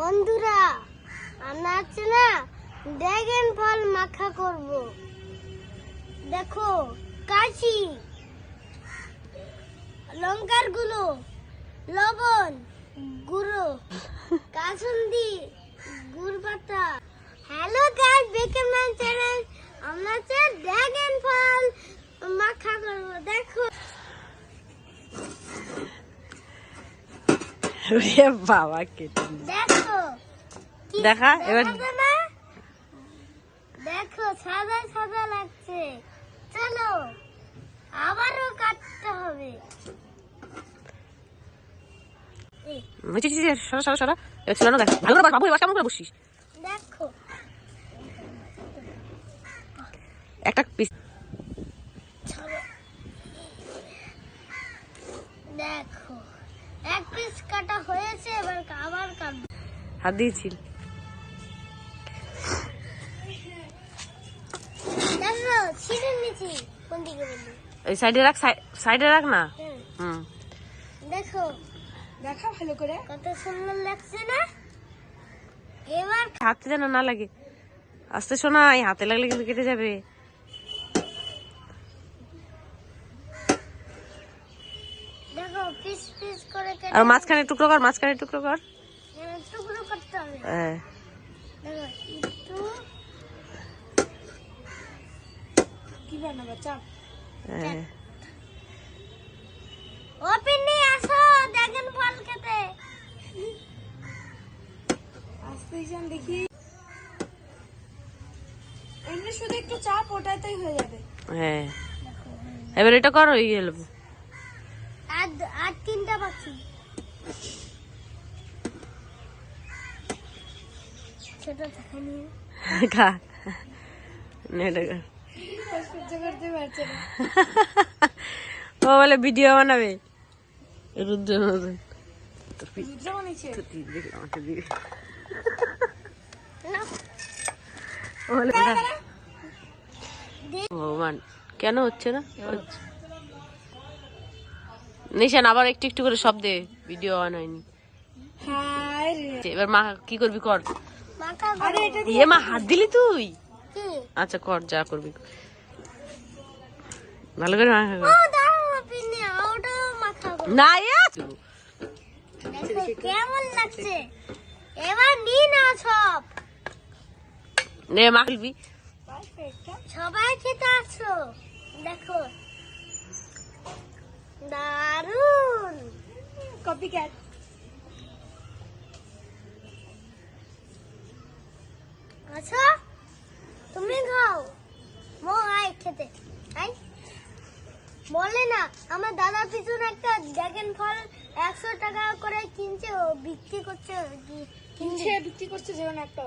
বন্ধুরা আমরা আছে না ড্রাগন ফল মাখা করব। দেখো কাশি লঙ্কারগুলো লবণ গুঁড়ো কাসুন্দি গুড় পাতা hello guys bacon man channel আমরা হচ্ছে ড্রাগন ফল মাখা করব। দেখো। বাবা কেটে। দেখো এবার- দেখা সাদা সাদা লাগছে। চলো আবারও কাটতে হবে। এই, বুঝছি, বুঝছি, বুঝছি, সরা সরা সরা। ছিল না দেখ। ভালো করে বাবু এবার কেমন করে বসছিস? দেখো। একটা পিস দেখো। এক পিস কাটা হয়েছে এবার আবার কাটবো। হাত দিয়েছিল কোন দিকে এই সাইডে রাখ সাইডে রাখ না? হ্যাঁ। হুম। দেখো। দেখা ভালো করে। কত সুন্দর লাগছে না? এবার হাতে যেন না লাগে। আস্তে শোনা এই হাতে লাগলে কিন্তু কেটে যাবে। দেখো পিস পিস করে কেটে আর মাঝখানে টুকরো কর মাঝখানে টুকরো কর। টুকরো করতে হবে। হ্যাঁ দেখো একটু কি বানাবো চাপ ওপেন নিয়ে আসো দেখেন ফল খেতে আসতে যান দেখি এমনি শুধু একটু চাপ ওটাতেই হয়ে যাবে হ্যাঁ এবার এটা করো এই গেল আর আর তিনটা বাকি নিয়ে খা নে ও বলে ভিডিও বানাবে। রুদ্র ভগবান কেন হচ্ছে না? নিশান আবার একটু একটু করে শব্দে ভিডিও অন হয়নি এবার মা কি করবি কর। ইয়ে মা হাত দিলি তুই? আচ্ছা কর যা করবি। ভালো করে মাখা। না কেমন লাগছে। এবার নিই না সব। নে মা খেলবি সবাই খেতে আসো। দেখো। দারুণ কপি ক্যাট আচ্ছা তুমি খাও। মো আয় খেতে। বলে না আমার দাদা পিছনে একটা ড্রাগন ফল একশো টাকা করে কিনছে ও বিক্রি করছে কিনছে বিক্রি করছে যেমন একটা